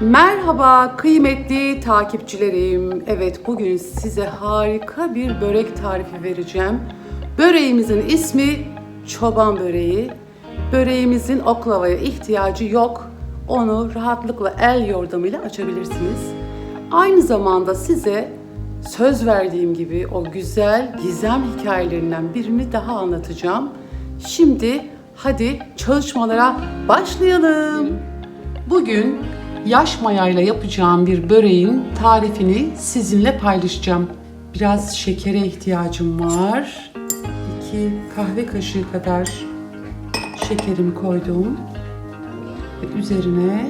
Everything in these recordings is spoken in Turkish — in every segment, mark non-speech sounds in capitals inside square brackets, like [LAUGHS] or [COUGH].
Merhaba kıymetli takipçilerim. Evet bugün size harika bir börek tarifi vereceğim. Böreğimizin ismi çoban böreği. Böreğimizin oklavaya ihtiyacı yok. Onu rahatlıkla el yordamıyla açabilirsiniz. Aynı zamanda size söz verdiğim gibi o güzel gizem hikayelerinden birini daha anlatacağım. Şimdi hadi çalışmalara başlayalım. Bugün yaş mayayla yapacağım bir böreğin tarifini sizinle paylaşacağım. Biraz şekere ihtiyacım var. 2 kahve kaşığı kadar şekerimi koydum. Ve üzerine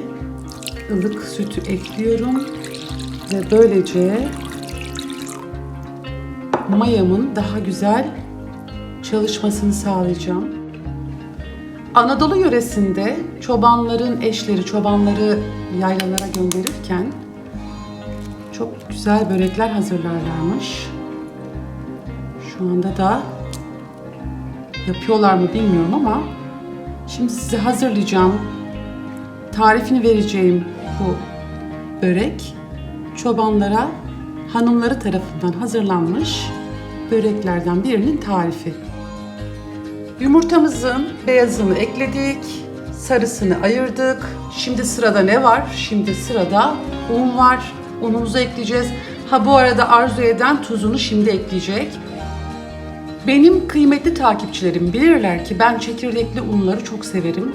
ılık sütü ekliyorum. Ve böylece mayamın daha güzel çalışmasını sağlayacağım. Anadolu yöresinde çobanların eşleri çobanları yaylalara gönderirken çok güzel börekler hazırlarlarmış. Şu anda da yapıyorlar mı bilmiyorum ama şimdi size hazırlayacağım tarifini vereceğim bu börek çobanlara hanımları tarafından hazırlanmış böreklerden birinin tarifi. Yumurtamızın beyazını ekledik, sarısını ayırdık. Şimdi sırada ne var? Şimdi sırada un var. Unumuzu ekleyeceğiz. Ha bu arada arzu eden tuzunu şimdi ekleyecek. Benim kıymetli takipçilerim bilirler ki ben çekirdekli unları çok severim.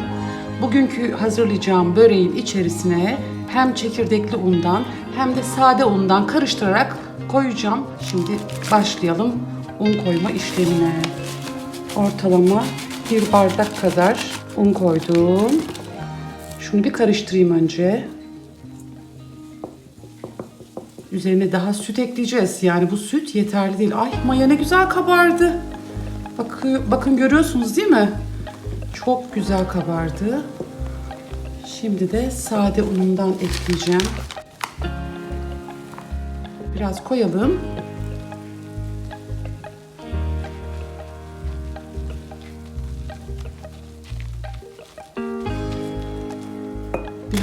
Bugünkü hazırlayacağım böreğin içerisine hem çekirdekli undan hem de sade undan karıştırarak koyacağım. Şimdi başlayalım un koyma işlemine. Ortalama bir bardak kadar un koydum. Şunu bir karıştırayım önce. Üzerine daha süt ekleyeceğiz. Yani bu süt yeterli değil. Ay maya ne güzel kabardı. Bakın, bakın görüyorsunuz değil mi? Çok güzel kabardı. Şimdi de sade unundan ekleyeceğim. Biraz koyalım.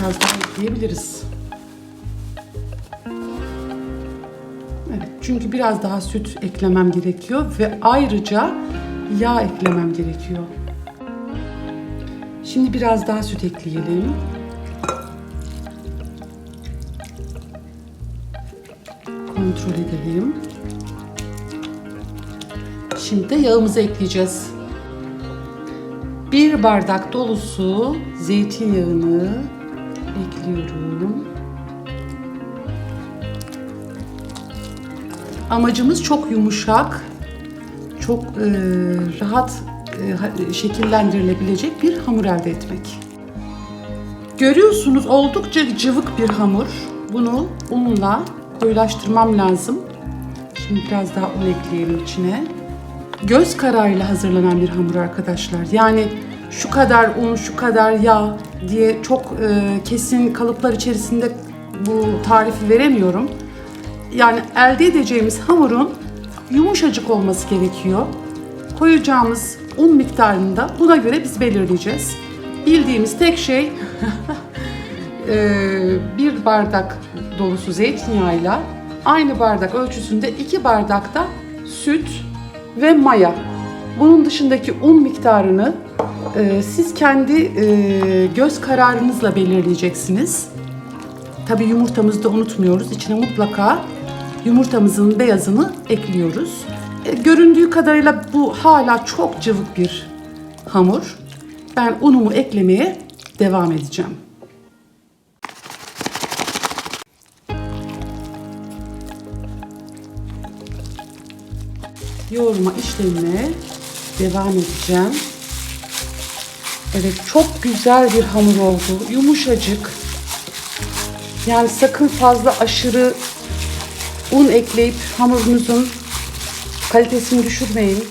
Biraz daha ekleyebiliriz. Evet, çünkü biraz daha süt eklemem gerekiyor ve ayrıca yağ eklemem gerekiyor. Şimdi biraz daha süt ekleyelim. Kontrol edelim. Şimdi de yağımızı ekleyeceğiz. Bir bardak dolusu zeytinyağını ekliyorum. Amacımız çok yumuşak, çok e, rahat e, şekillendirilebilecek bir hamur elde etmek. Görüyorsunuz oldukça cıvık bir hamur. Bunu unla koyulaştırmam lazım. Şimdi biraz daha un ekleyelim içine. Göz kararıyla hazırlanan bir hamur arkadaşlar. Yani şu kadar un, şu kadar yağ diye çok e, kesin kalıplar içerisinde bu tarifi veremiyorum. Yani elde edeceğimiz hamurun yumuşacık olması gerekiyor. Koyacağımız un miktarını da buna göre biz belirleyeceğiz. Bildiğimiz tek şey [LAUGHS] e, bir bardak dolusu zeytinyağıyla aynı bardak ölçüsünde iki bardak da süt ve maya. Bunun dışındaki un miktarını e, siz kendi e, göz kararınızla belirleyeceksiniz. Tabi yumurtamızı da unutmuyoruz. İçine mutlaka yumurtamızın beyazını ekliyoruz. E, göründüğü kadarıyla bu hala çok cıvık bir hamur. Ben unumu eklemeye devam edeceğim. Yoğurma işlemine devam edeceğim. Evet çok güzel bir hamur oldu. Yumuşacık. Yani sakın fazla aşırı un ekleyip hamurunuzun kalitesini düşürmeyin.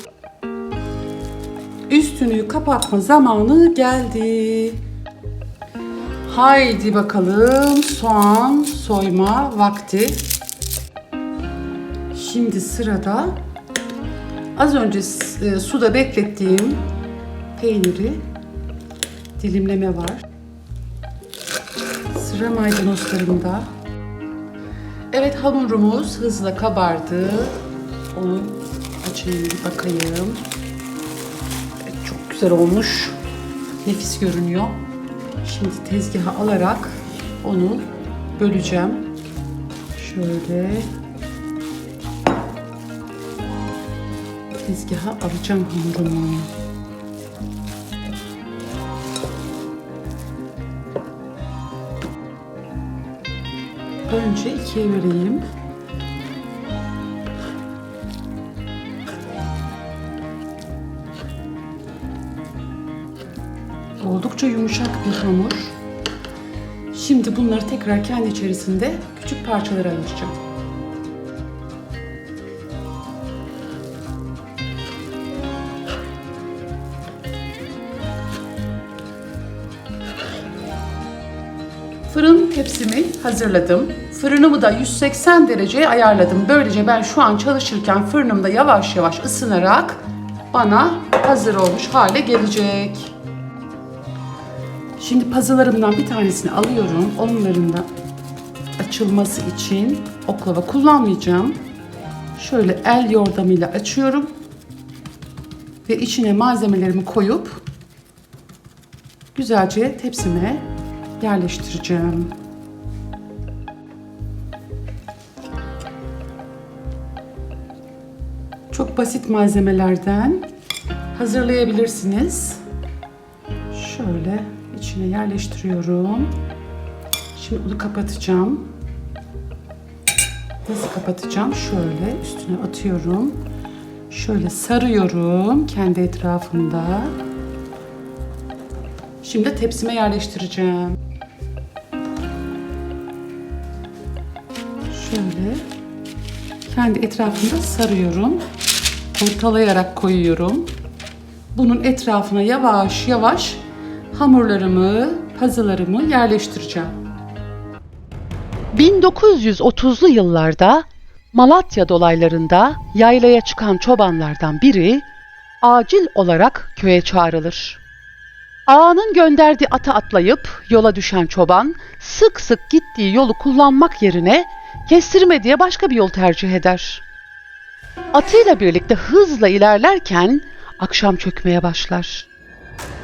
Üstünü kapatma zamanı geldi. Haydi bakalım soğan soyma vakti. Şimdi sırada az önce e, suda beklettiğim peyniri dilimleme var. Sıra maydanozlarında. Evet hamurumuz hızla kabardı. Onu açayım bir bakayım. Evet, çok güzel olmuş. Nefis görünüyor. Şimdi tezgaha alarak onu böleceğim. Şöyle tezgaha alacağım hamurumu. Önce ikiye böleyim. Oldukça yumuşak bir hamur. Şimdi bunları tekrar kendi içerisinde küçük parçalara ayıracağım. Fırın tepsimi hazırladım. Fırınımı da 180 dereceye ayarladım. Böylece ben şu an çalışırken fırınımda yavaş yavaş ısınarak bana hazır olmuş hale gelecek. Şimdi puzzle'larımdan bir tanesini alıyorum. Onların da açılması için oklava kullanmayacağım. Şöyle el yordamıyla açıyorum. Ve içine malzemelerimi koyup güzelce tepsime yerleştireceğim. Çok basit malzemelerden hazırlayabilirsiniz. Şöyle içine yerleştiriyorum. Şimdi onu kapatacağım. Nasıl kapatacağım? Şöyle üstüne atıyorum. Şöyle sarıyorum kendi etrafında. Şimdi tepsime yerleştireceğim. Şöyle kendi etrafında sarıyorum. Ortalayarak koyuyorum. Bunun etrafına yavaş yavaş hamurlarımı, pazılarımı yerleştireceğim. 1930'lu yıllarda Malatya dolaylarında yaylaya çıkan çobanlardan biri acil olarak köye çağrılır. Ağanın gönderdiği ata atlayıp yola düşen çoban sık sık gittiği yolu kullanmak yerine kestirme diye başka bir yol tercih eder. Atıyla birlikte hızla ilerlerken akşam çökmeye başlar.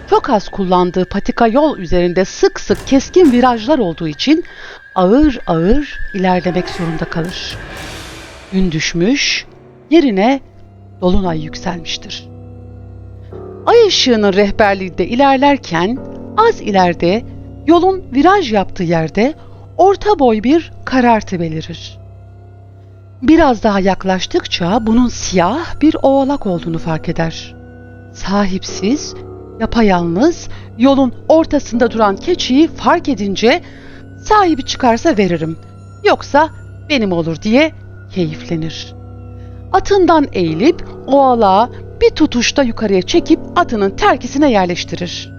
Çok az kullandığı patika yol üzerinde sık sık keskin virajlar olduğu için ağır ağır ilerlemek zorunda kalır. Gün düşmüş, yerine dolunay yükselmiştir. Ay ışığının rehberliğinde ilerlerken az ileride yolun viraj yaptığı yerde orta boy bir karartı belirir. Biraz daha yaklaştıkça bunun siyah bir oğlak olduğunu fark eder. Sahipsiz, yapayalnız yolun ortasında duran keçiyi fark edince sahibi çıkarsa veririm yoksa benim olur diye keyiflenir. Atından eğilip oğlağı bir tutuşta yukarıya çekip atının terkisine yerleştirir.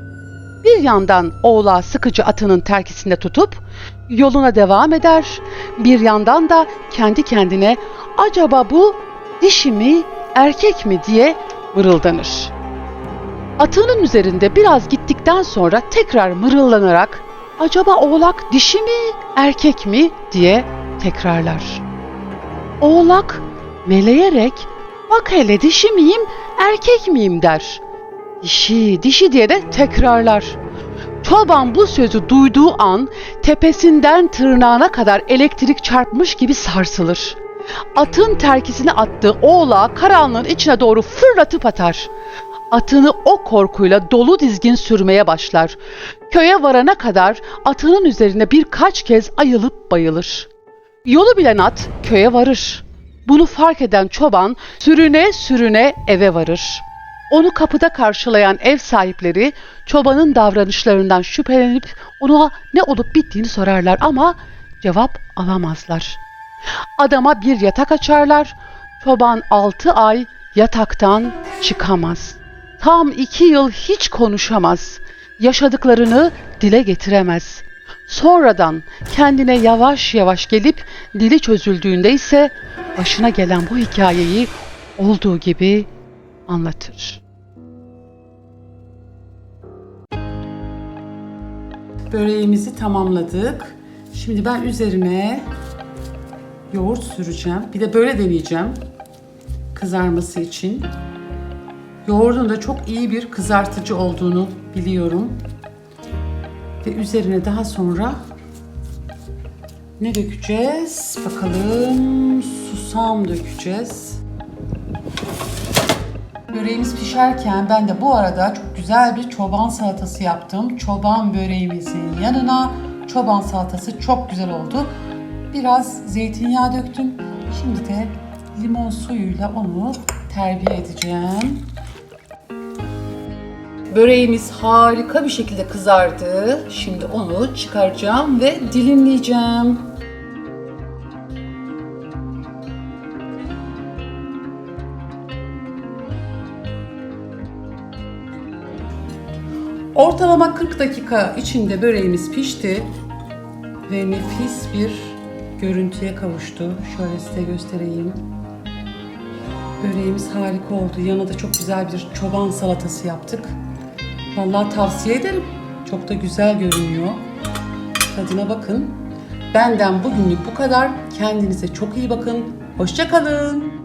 Bir yandan oğlağı sıkıcı atının terkisinde tutup yoluna devam eder. Bir yandan da kendi kendine acaba bu dişi mi erkek mi diye mırıldanır. Atının üzerinde biraz gittikten sonra tekrar mırıllanarak acaba oğlak dişi mi erkek mi diye tekrarlar. Oğlak meleyerek bak hele dişi miyim erkek miyim der. Dişi dişi diye de tekrarlar. Çoban bu sözü duyduğu an tepesinden tırnağına kadar elektrik çarpmış gibi sarsılır. Atın terkisine attığı oğlağı karanlığın içine doğru fırlatıp atar. Atını o korkuyla dolu dizgin sürmeye başlar. Köye varana kadar atının üzerine birkaç kez ayılıp bayılır. Yolu bilen at köye varır. Bunu fark eden çoban sürüne sürüne eve varır. Onu kapıda karşılayan ev sahipleri çobanın davranışlarından şüphelenip ona ne olup bittiğini sorarlar ama cevap alamazlar. Adama bir yatak açarlar. Çoban altı ay yataktan çıkamaz. Tam iki yıl hiç konuşamaz. Yaşadıklarını dile getiremez. Sonradan kendine yavaş yavaş gelip dili çözüldüğünde ise başına gelen bu hikayeyi olduğu gibi anlatır. Böreğimizi tamamladık. Şimdi ben üzerine yoğurt süreceğim. Bir de böyle deneyeceğim. Kızarması için. Yoğurdun da çok iyi bir kızartıcı olduğunu biliyorum. Ve üzerine daha sonra ne dökeceğiz? Bakalım susam dökeceğiz. Böreğimiz pişerken ben de bu arada çok güzel bir çoban salatası yaptım. Çoban böreğimizin yanına çoban salatası çok güzel oldu. Biraz zeytinyağı döktüm. Şimdi de limon suyuyla onu terbiye edeceğim. Böreğimiz harika bir şekilde kızardı. Şimdi onu çıkaracağım ve dilimleyeceğim. Ortalama 40 dakika içinde böreğimiz pişti ve nefis bir görüntüye kavuştu. Şöyle size göstereyim. Böreğimiz harika oldu. Yanına da çok güzel bir çoban salatası yaptık. Vallahi tavsiye ederim. Çok da güzel görünüyor. Tadına bakın. Benden bugünlük bu kadar. Kendinize çok iyi bakın. Hoşça kalın.